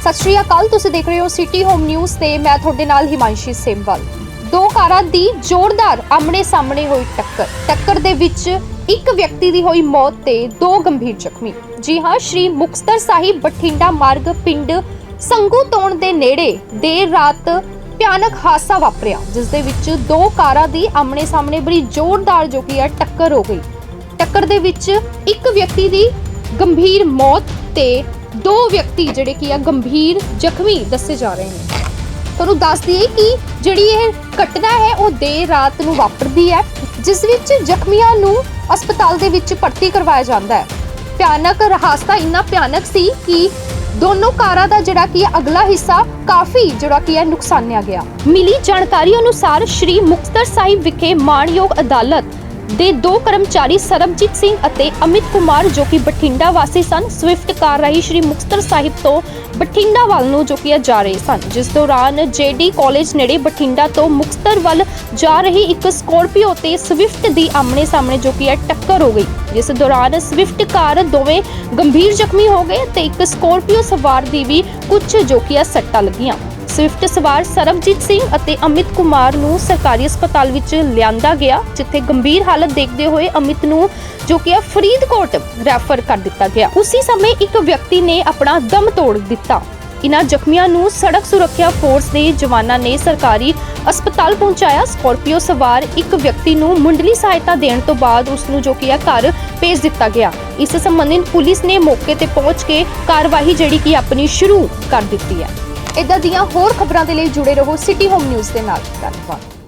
ਸਤਿ ਸ਼੍ਰੀ ਅਕਾਲ, ਤੁਸੀਂ ਦੇਖ ਰਹੇ ਹੋ ਸਿਟੀ ਹੋਮ ਨਿਊਜ਼ ਤੇ ਮੈਂ ਤੁਹਾਡੇ ਨਾਲ ਹਿਮਾਂਸ਼ੀ ਸੇਮਵਾਲ। ਦੋ ਕਾਰਾਂ ਦੀ ਜ਼ੋਰਦਾਰ ਆਮਣੇ ਸਾਹਮਣੇ ਹੋਈ ਟੱਕਰ। ਟੱਕਰ ਦੇ ਵਿੱਚ ਇੱਕ ਵਿਅਕਤੀ ਦੀ ਹੋਈ ਮੌਤ ਤੇ ਦੋ ਗੰਭੀਰ ਜ਼ਖਮੀ। ਜੀ ਹਾਂ, ਸ਼੍ਰੀ ਮੁਕਤਸਰ ਸਾਹਿਬ ਬਠਿੰਡਾ ਮਾਰਗ ਪਿੰਡ ਸੰਗੂ ਤੋਣ ਦੇ ਨੇੜੇ ਦੇਰ ਰਾਤ ਭਿਆਨਕ ਹਾਦਸਾ ਵਾਪਰਿਆ, ਜਿਸ ਦੇ ਵਿੱਚ ਦੋ ਕਾਰਾਂ ਦੀ ਆਮਣੇ ਸਾਹਮਣੇ ਬੜੀ ਜ਼ੋਰਦਾਰ ਜੋ ਕਿ ਹੈ, ਟੱਕਰ ਹੋ ਗਈ। ਟੱਕਰ ਦੇ ਵਿੱਚ ਇੱਕ ਵਿਅਕਤੀ ਦੀ ਗੰਭੀਰ ਮੌਤ ਤੇ ਦੋ ਵਿਅਕਤੀ ਜਿਹੜੇ ਕੀ ਆ ਗੰਭੀਰ ਜ਼ਖਮੀ ਦੱਸੇ ਜਾ ਰਹੇ ਨੇ। ਤੁਹਾਨੂੰ ਦੱਸ ਦਈਏ ਕਿ ਜਿਹੜੀ ਇਹ ਘਟਨਾ ਹੈ, ਉਹ ਦੇਰ ਰਾਤ ਨੂੰ ਵਾਪਰਦੀ ਹੈ, ਜਿਸ ਵਿੱਚ ਜ਼ਖਮੀਆਂ ਨੂੰ ਹਸਪਤਾਲ ਦੇ ਵਿੱਚ ਭਰਤੀ ਕਰਵਾਇਆ ਜਾਂਦਾ ਹੈ। ਭਿਆਨਕ ਹਾਦਸਾ ਇੰਨਾ ਭਿਆਨਕ ਸੀ ਕਿ ਦੋਨੋਂ ਕਾਰਾਂ ਦਾ ਜਿਹੜਾ ਕੀ ਹੈ ਅਗਲਾ ਹਿੱਸਾ ਕਾਫੀ ਜਿਹੜਾ ਕੀ ਹੈ ਨੁਕਸਾਨਿਆ ਗਿਆ। ਮਿਲੀ ਜਾਣਕਾਰੀ ਅਨੁਸਾਰ ਸ਼੍ਰੀ ਮੁਕਤਸਰ ਸਾਹਿਬ ਵਿਖੇ ਮਾਣਯੋਗ ਅਦਾਲਤ ਦੇ ਦੋ ਕਰਮਚਾਰੀ ਸਰਬਜੀਤ ਸਿੰਘ ਅਤੇ ਅਮਿਤ ਕੁਮਾਰ ਜੋ ਕਿ ਬਠਿੰਡਾ ਵਾਸੀ ਸਨ, ਸਵਿਫਟ ਕਾਰ ਰਾਹੀਂ ਸ਼੍ਰੀ ਮੁਕਤਸਰ ਸਾਹਿਬ ਤੋਂ ਬਠਿੰਡਾ ਵੱਲ ਨੂੰ ਜੋ ਕਿ ਜਾ ਰਹੇ ਸਨ, ਜਿਸ ਦੌਰਾਨ ਜੇਡੀ ਕਾਲਜ ਨੇੜੇ ਬਠਿੰਡਾ ਤੋਂ ਮੁਕਤਸਰ ਵੱਲ ਜਾ ਰਹੀ ਇੱਕ ਸਕੋਰਪੀਓ ਤੇ ਸਵਿਫਟ ਦੀ ਆਮਣੇ ਸਾਹਮਣੇ ਜੋ ਕਿ ਟੱਕਰ ਹੋ ਗਈ। ਜਿਸ ਦੌਰਾਨ ਸਵਿਫਟ ਕਾਰ ਦੋਵੇਂ ਗੰਭੀਰ ਜ਼ਖਮੀ ਹੋ ਗਏ ਤੇ ਇੱਕ ਸਕੋਰਪੀਓ ਸਵਾਰ ਦੀ ਵੀ ਕੁਝ ਜੋ ਕਿ ਸੱਟਾਂ ਲੱਗੀਆਂ। ਸਵਿਫਟ ਸਵਾਰ ਸਰਬਜੀਤ ਸਿੰਘ ਅਤੇ ਅਮਿਤ ਕੁਮਾਰ ਨੂੰ ਸਰਕਾਰੀ ਹਸਪਤਾਲ ਵਿੱਚ ਲਿਆਂਦਾ ਗਿਆ, ਜਿੱਥੇ ਗੰਭੀਰ ਹਾਲਤ ਦੇਖਦੇ ਹੋਏ ਅਮਿਤ ਨੂੰ ਜੋ ਕਿ ਫਰੀਦਕੋਟ ਰੈਫਰ ਕਰ ਦਿੱਤਾ ਗਿਆ। ਉਸੇ ਸਮੇਂ ਇੱਕ ਵਿਅਕਤੀ ਨੇ ਆਪਣਾ ਦਮ ਤੋੜ ਦਿੱਤਾ। ਇਨ੍ਹਾਂ ਜ਼ਖਮੀਆਂ ਨੂੰ ਸੜਕ ਸੁਰੱਖਿਆ ਫੋਰਸ ਦੇ ਜਵਾਨਾਂ ਨੇ ਸਰਕਾਰੀ ਹਸਪਤਾਲ ਪਹੁੰਚਾਇਆ। ਸਕਾਰਪੀਓ ਸਵਾਰ ਇੱਕ ਵਿਅਕਤੀ ਨੂੰ ਮੁੰਡਲੀ ਸਹਾਇਤਾ ਦੇਣ ਤੋਂ ਬਾਅਦ ਉਸ ਨੂੰ ਜੋ ਕਿ ਹੈ ਘਰ ਭੇਜ ਦਿੱਤਾ ਗਿਆ। ਇਸ ਸੰਬੰਧਿਤ ਪੁਲਿਸ ਨੇ ਮੌਕੇ ਤੇ ਪਹੁੰਚ ਕੇ ਕਾਰਵਾਈ ਜਿਹੜੀ ਕਿ ਆਪਣੀ ਸ਼ੁਰੂ ਕਰ ਦਿੱਤੀ ਹੈ। ਇਦਾਂ ਦੀਆਂ ਹੋਰ ਖਬਰਾਂ ਦੇ ਲਈ ਜੁੜੇ ਰਹੋ ਸਿਟੀ ਹੋਮ ਨਿਊਜ਼ ਦੇ ਨਾਲ। ਧੰਨਵਾਦ।